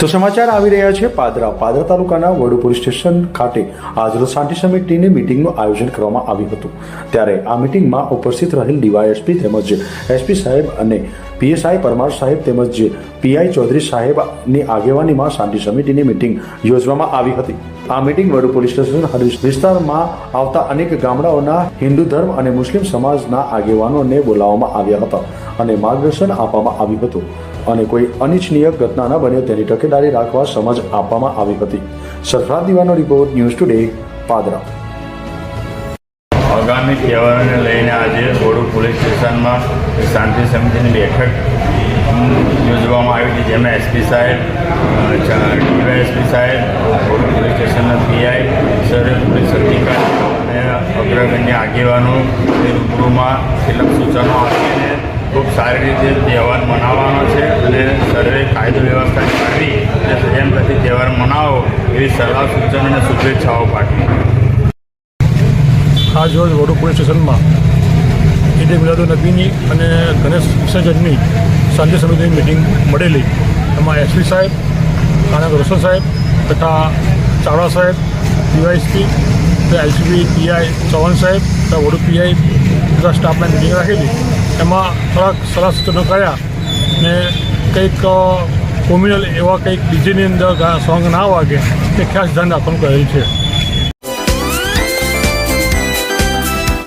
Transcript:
તો સમાચાર આવી રહ્યા છે. પાદરા પાદરા તાલુકાના વડુ પોલીસ સ્ટેશન ખાતે આજરોજ શાંતિ સમિતિની મિટિંગનું આયોજન કરવામાં આવ્યું હતું. ત્યારે આ મિટિંગમાં ઉપસ્થિત રહેલ ડીવાયએસપી તેમજ એસપી સાહેબ અને પીએસઆઈ પરમાર સાહેબ તેમજ પીઆઈ ચૌધરી સાહેબની આગેવાનીમાં શાંતિ સમિતિની મિટિંગ યોજવામાં આવી હતી. આ મિટિંગ વડુ પોલીસ સ્ટેશન વિસ્તારમાં આવતા અનેક ગામડાઓના હિન્દુ ધર્મ અને મુસ્લિમ સમાજના આગેવાનોને બોલાવવામાં આવ્યા હતા. અને માર્ગદર્શન આપવામાં આવ્યું હતું. અને કોઈ અનિચ્છનીય ઘટના ન બને તેની તકેદારી રાખવા સમજ આપવામાં આવી હતી. સરફરાજ દીવાનો રિપોર્ટ ન્યૂઝ ટુડે, પાદરા. આગામી તહેવારોને લઈને આજે બોડુ પોલીસ સ્ટેશનમાં શાંતિ સમિતિની બેઠક યોજવામાં આવી હતી, જેમાં એસપી સાહેબ ડીવાયએસપી સાહેબ, બોડુ પોલીસ સ્ટેશનના પીઆઈ સર પોલીસ અધિકારી અને અગ્રગણ્ય આગેવાનો રૂબરૂમાં કેટલાક સૂચનો આપીને ખૂબ સારી રીતે તહેવાર મનાવવાનો છે અને સર્વે કાયદો વ્યવસ્થા જાળવી અને સંયમતાથી તહેવાર મનાવો એવી સલાહ સૂચન અને શુભેચ્છાઓ પાઠવી. આજ રોજ વડુ પોલીસ સ્ટેશનમાં ઈદ મિલાદુ નબીની અને ગણેશ વિસર્જનની સાંજે સમિતિની મિટિંગ મળેલી. એમાં એસપી સાહેબ કાનક રોશન સાહેબ તથા ચાવડા સાહેબ, ડીવાયસપી એલસીબી પીઆઈ ચૌહાણ સાહેબ તથા વડુ પીઆઈ તથા સ્ટાફની મિટિંગ રાખેલી. એમાં થોડાક સલાહ સૂચનો કર્યા ને કંઈક કોમ્યુનલ એવા કંઈક ડીજેની અંદર સોંગ ના વાગે તે ખાસ ધ્યાન રાખવાનું કહેલું છે.